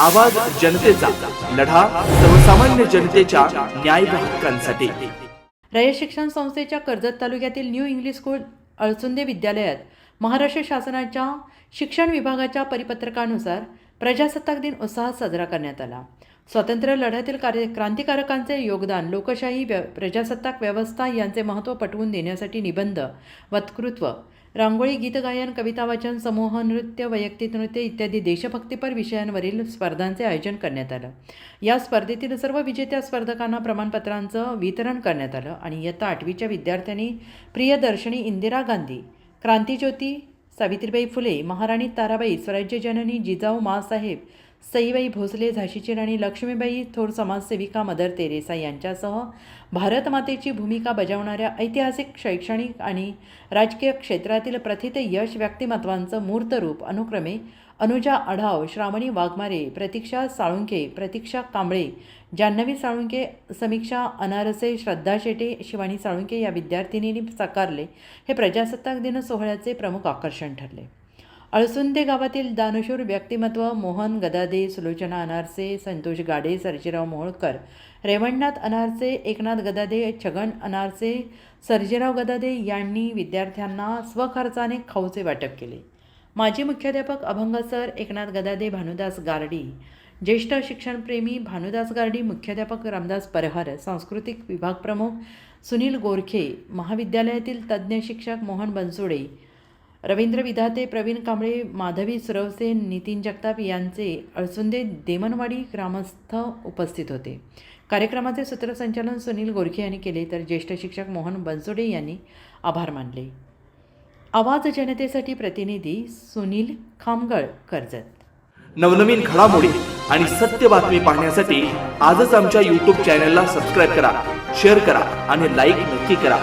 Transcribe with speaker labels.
Speaker 1: आवाज जनतेचा लढा सर्वसामान्य जनतेच्या न्याय हक्कांसाठी.
Speaker 2: रयत शिक्षण संस्थेच्या कर्जत तालुक्यातील न्यू इंग्लिश स्कूल अळसुंदे विद्यालयात महाराष्ट्र शासनाच्या शिक्षण विभागाच्या परिपत्रकानुसार प्रजासत्ताक दिन उत्साहात साजरा करण्यात आला. स्वातंत्र्य लढ्यातील कार्य क्रांतिकारकांचे योगदान लोकशाही व्य प्रजासत्ताक व्यवस्था यांचे महत्त्व पटवून देण्यासाठी निबंध वक्तृत्व रांगोळी गीतगायन कविता वाचन समूह नृत्य वैयक्तिक नृत्य इत्यादी देशभक्तीपर विषयांवरील स्पर्धांचे आयोजन करण्यात आलं. या स्पर्धेतील सर्व विजेत्या स्पर्धकांना प्रमाणपत्रांचं वितरण करण्यात आलं आणि इयत्ता आठवीच्या विद्यार्थ्यांनी प्रियदर्शनी इंदिरा गांधी क्रांतीज्योती सावित्रीबाई फुले महाराणी ताराबाई स्वराज्य जननी जिजाऊ माँसाहेब सईबाई भोसले झाशीची राणी लक्ष्मीबाई थोर समाजसेविका मदर तेरेसा यांच्यासह भारतमातेची भूमिका बजावणाऱ्या ऐतिहासिक शैक्षणिक आणि राजकीय क्षेत्रातील प्रथित यश व्यक्तिमत्वांचं मूर्तरूप अनुक्रमे अनुजा आढाव श्रावणी वाघमारे प्रतीक्षा साळुंके प्रतीक्षा कांबळे जान्हवी साळुंके समीक्षा अनारसे श्रद्धा शेटे शिवानी साळुंके या विद्यार्थिनींनी साकारले. हे प्रजासत्ताक दिन सोहळ्याचे प्रमुख आकर्षण ठरले. अळसुंदे गावातील दानशूर व्यक्तिमत्व मोहन गदादे सुलोचना अनारसे संतोष गाडे सर्जेराव मोहोळकर रेवणनाथ अनारसे एकनाथ गदादे छगन अनारसे सर्जेराव गदादे यांनी विद्यार्थ्यांना स्वखर्चाने खाऊचे वाटप केले. माजी मुख्याध्यापक अभंग सर एकनाथ गदादे भानुदास गारडी ज्येष्ठ शिक्षणप्रेमी भानुदास गारडी मुख्याध्यापक रामदास परहर सांस्कृतिक विभाग प्रमुख सुनील गोरखे महाविद्यालयातील तज्ज्ञ शिक्षक मोहन बनसोडे रवींद्र विधाते प्रवीण कांबळे माधवी सुरवसे नितीन जगताप यांचे अळसुंदे देमनवाडी ग्रामस्थ उपस्थित होते. कार्यक्रमाचे सूत्रसंचालन सुनील गोरखे यांनी केले तर ज्येष्ठ शिक्षक मोहन बनसोडे यांनी आभार मानले. आवाज जनतेसाठी प्रतिनिधी सुनील खामगळ कर्जत.
Speaker 1: नवनवीन घडामोडी आणि सत्य बातमी पाहण्यासाठी आजच आमच्या यूट्यूब चॅनलला सबस्क्राईब करा शेअर करा आणि लाईक नक्की करा.